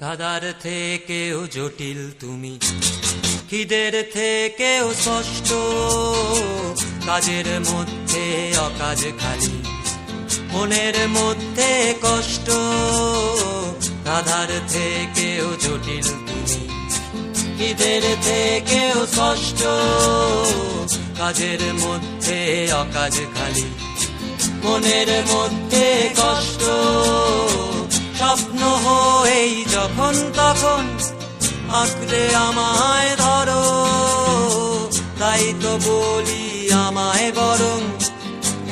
ধাঁধার থেকেও জটিল তুমি। খিদের থেকেও স্পষ্ট, কাজের মধ্যে অকাজ খালি। মনের মধ্যে কষ্ট ধাঁধার থেকেও জটিল তুমি। খিদের থেকেও স্পষ্ট, কাজের মধ্যে অকাজ খালি। মনের মধ্যে কষ্ট যখন তখন আঁকড়ে আমায় ধরো, তাই তো বলি আমায় বরং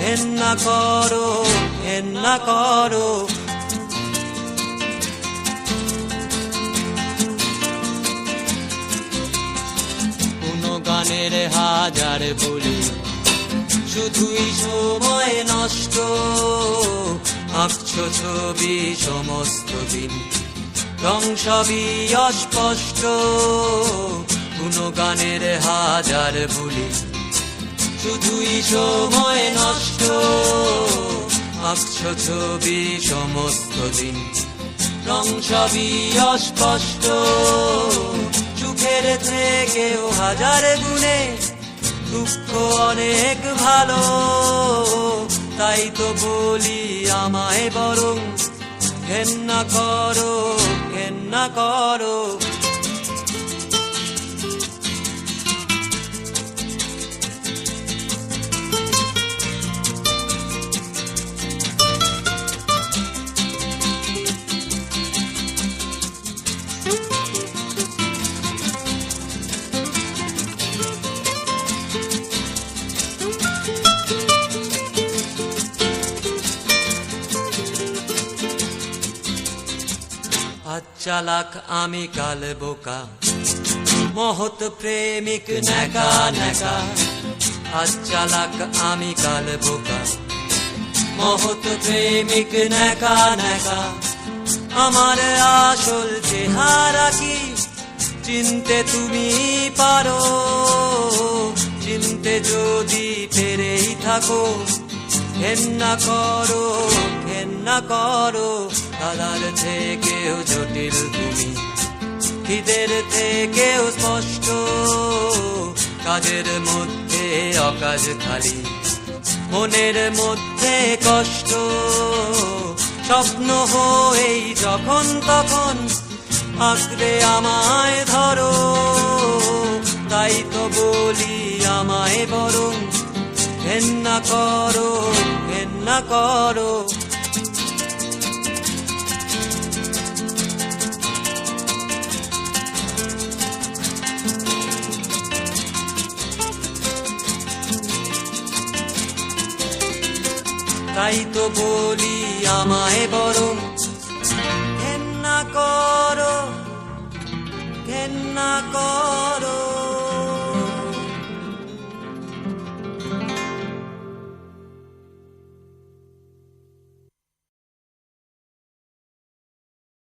হেন্না করো হেন্না করো। কোনো গানের হাজার বলি, শুধুই সময় নষ্ট। আঁকছো ছবি সমস্ত দিন। রং সবই অস্পষ্ট। কোনো গানের হাজার বলি শুধুই সময় নষ্ট। আঁকছো ছবি সমস্ত দিন। রং সবই অস্পষ্ট। সুখের থেকেও হাজার গুণে। দুঃখ অনেক ভালো। তাই তো বলি আমায় বরং ঘেন্না করো ঘেন্না করো। আজ চালাক আমি কাল বোকা। মহৎ প্রেমিক নেকা নেকা আজ চালাক আমি কাল বোকা। মহৎ প্রেমিক নেকা নেকা আমার আসল চেহারা কি? চিনতে তুমি পারো। চিনতে যদি পেরেই থাকো। ঘেন্না করো ঘেন্না করো দাদার থেকেও জটিল তুমি। খিদের থেকেও স্পষ্ট, কাজের মধ্যে অকাজ খালি। মনের মধ্যে কষ্ট, স্বপ্ন হয়েই যখন তখন আঁকড়ে আমায় ধরো। তাই তো বলি আমায় বরং ঘেন্না করো ঘেন্না করো। তাই তো বলি আমায় বরং ঘেন্না করো ঘেন্না করো।